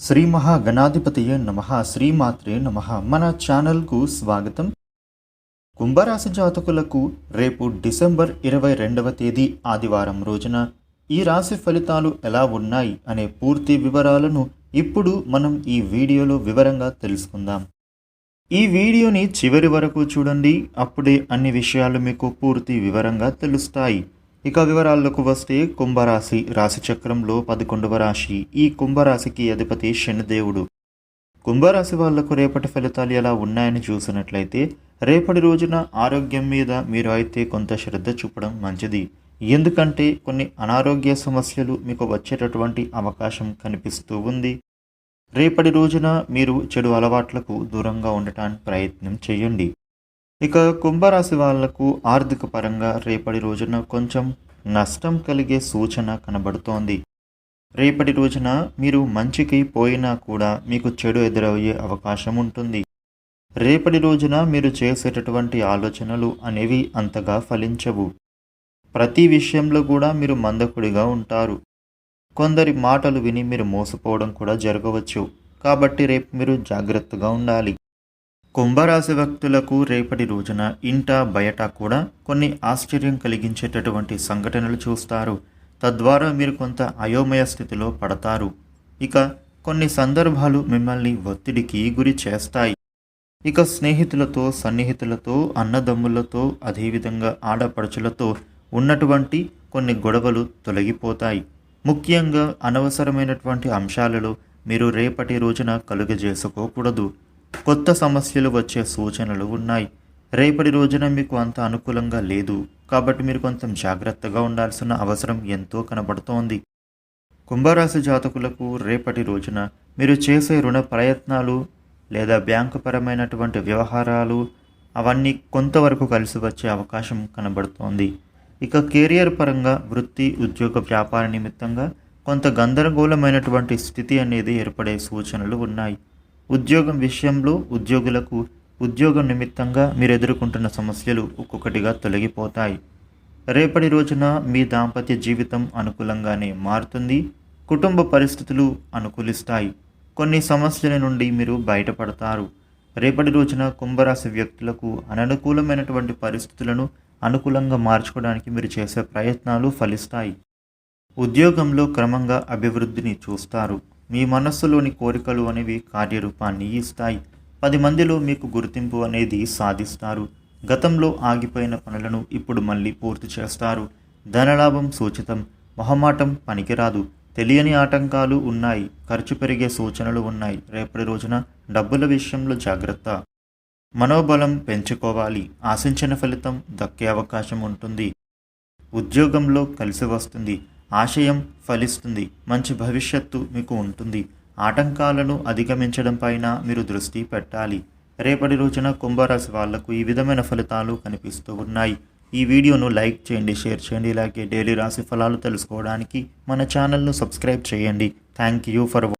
శ్రీ మహాగణాధిపతియే నమ శ్రీమాత్రే నమ. మన ఛానల్కు స్వాగతం. కుంభరాశి జాతకులకు రేపు డిసెంబర్ ఇరవై రెండవ తేదీ ఆదివారం రోజున ఈ రాశి ఫలితాలు ఎలా ఉన్నాయి అనే పూర్తి వివరాలను ఇప్పుడు మనం ఈ వీడియోలో వివరంగా తెలుసుకుందాం. ఈ వీడియోని చివరి వరకు చూడండి అప్పుడే అన్ని విషయాలు మీకు పూర్తి వివరంగా తెలుస్తాయి. ఇక వివరాల్లోకి వస్తే కుంభరాశి రాశి చక్రంలో పదకొండవ రాశి. ఈ కుంభరాశికి అధిపతి శనిదేవుడు. కుంభరాశి వాళ్ళకు రేపటి ఫలితాలు ఎలా ఉన్నాయని చూసినట్లయితే రేపటి రోజున ఆరోగ్యం మీద మీరు అయితే కొంత శ్రద్ధ చూపడం మంచిది. ఎందుకంటే కొన్ని అనారోగ్య సమస్యలు మీకు వచ్చేటటువంటి అవకాశం కనిపిస్తూ ఉంది. రేపటి రోజున మీరు చెడు అలవాట్లకు దూరంగా ఉండటానికి ప్రయత్నం చేయండి. ఇక కుంభరాశి వాళ్ళకు ఆర్థిక పరంగా రేపటి రోజున కొంచెం నష్టం కలిగే సూచన కనబడుతోంది. రేపటి రోజున మీరు మంచికి పోయినా కూడా మీకు చెడు ఎదురయ్యే అవకాశం ఉంటుంది. రేపటి రోజున మీరు చేసేటటువంటి ఆలోచనలు అనేవి అంతగా ఫలించవు. ప్రతి విషయంలో కూడా మీరు మందకుడిగా ఉంటారు. కొందరి మాటలు విని మీరు మోసపోవడం కూడా జరగవచ్చు. కాబట్టి రేపు మీరు జాగ్రత్తగా ఉండాలి. కుంభరాశి వ్యక్తులకు రేపటి రోజున ఇంట బయట కూడా కొన్ని ఆశ్చర్యం కలిగించేటటువంటి సంఘటనలు చూస్తారు. తద్వారా మీరు కొంత అయోమయ స్థితిలో పడతారు. ఇక కొన్ని సందర్భాలు మిమ్మల్ని ఒత్తిడికి గురి చేస్తాయి. ఇక స్నేహితులతో సన్నిహితులతో అన్నదమ్ములతో అదేవిధంగా ఆడపడుచులతో ఉన్నటువంటి కొన్ని గొడవలు తొలగిపోతాయి. ముఖ్యంగా అనవసరమైనటువంటి అంశాలలో మీరు రేపటి రోజున కలుగజేసుకోకూడదు. కొత్త సమస్యలు వచ్చే సూచనలు ఉన్నాయి. రేపటి రోజున మీకు అంత అనుకూలంగా లేదు. కాబట్టి మీరు కొంచెం జాగ్రత్తగా ఉండాల్సిన అవసరం ఎంతో కనబడుతోంది. కుంభరాశి జాతకులకు రేపటి రోజున మీరు చేసే రుణ ప్రయత్నాలు లేదా బ్యాంకు పరమైనటువంటి వ్యవహారాలు అవన్నీ కొంతవరకు కలిసి వచ్చే అవకాశం కనబడుతోంది. ఇక కెరియర్ పరంగా వృత్తి ఉద్యోగ వ్యాపార నిమిత్తంగా కొంత గందరగోళమైనటువంటి స్థితి అనేది ఏర్పడే సూచనలు ఉన్నాయి. ఉద్యోగం విషయంలో ఉద్యోగులకు ఉద్యోగం నిమిత్తంగా మీరు ఎదుర్కొంటున్న సమస్యలు ఒక్కొక్కటిగా తొలగిపోతాయి. రేపటి రోజున మీ దాంపత్య జీవితం అనుకూలంగానే మారుతుంది. కుటుంబ పరిస్థితులు అనుకూలిస్తాయి. కొన్ని సమస్యల నుండి మీరు బయటపడతారు. రేపటి రోజున కుంభరాశి వ్యక్తులకు అననుకూలమైనటువంటి పరిస్థితులను అనుకూలంగా మార్చుకోవడానికి మీరు చేసే ప్రయత్నాలు ఫలిస్తాయి. ఉద్యోగంలో క్రమంగా అభివృద్ధిని చూస్తారు. మీ మనస్సులోని కోరికలు అనేవి కార్యరూపాన్ని ఇస్తాయి. పది మందిలో మీకు గుర్తింపు అనేది సాధిస్తారు. గతంలో ఆగిపోయిన పనులను ఇప్పుడు మళ్ళీ పూర్తి చేస్తారు. ధనలాభం సూచితం. మొహమాటం పనికిరాదు. తెలియని ఆటంకాలు ఉన్నాయి. ఖర్చు పెరిగే సూచనలు ఉన్నాయి. రేపటి రోజున డబ్బుల విషయంలో జాగ్రత్త. మనోబలం పెంచుకోవాలి. ఆశించిన ఫలితం దక్కే అవకాశం ఉంటుంది. ఉద్యోగంలో కలిసి వస్తుంది. ఆశయం ఫలిస్తుంది మంచి భవిష్యత్తు మీకు ఉంటుంది. ఆటంకాలను అధిగమించడం పైన మీరు దృష్టి పెట్టాలి. రేపటి రోజున కుంభరాశి వాళ్ళకు ఈ విధమైన ఫలితాలు కనిపిస్తూ ఉన్నాయి. ఈ వీడియోను లైక్ చేయండి షేర్ చేయండి. ఇలాగే డైలీ రాశి ఫలాలు తెలుసుకోవడానికి మన ఛానల్ను సబ్స్క్రైబ్ చేయండి. Thank you for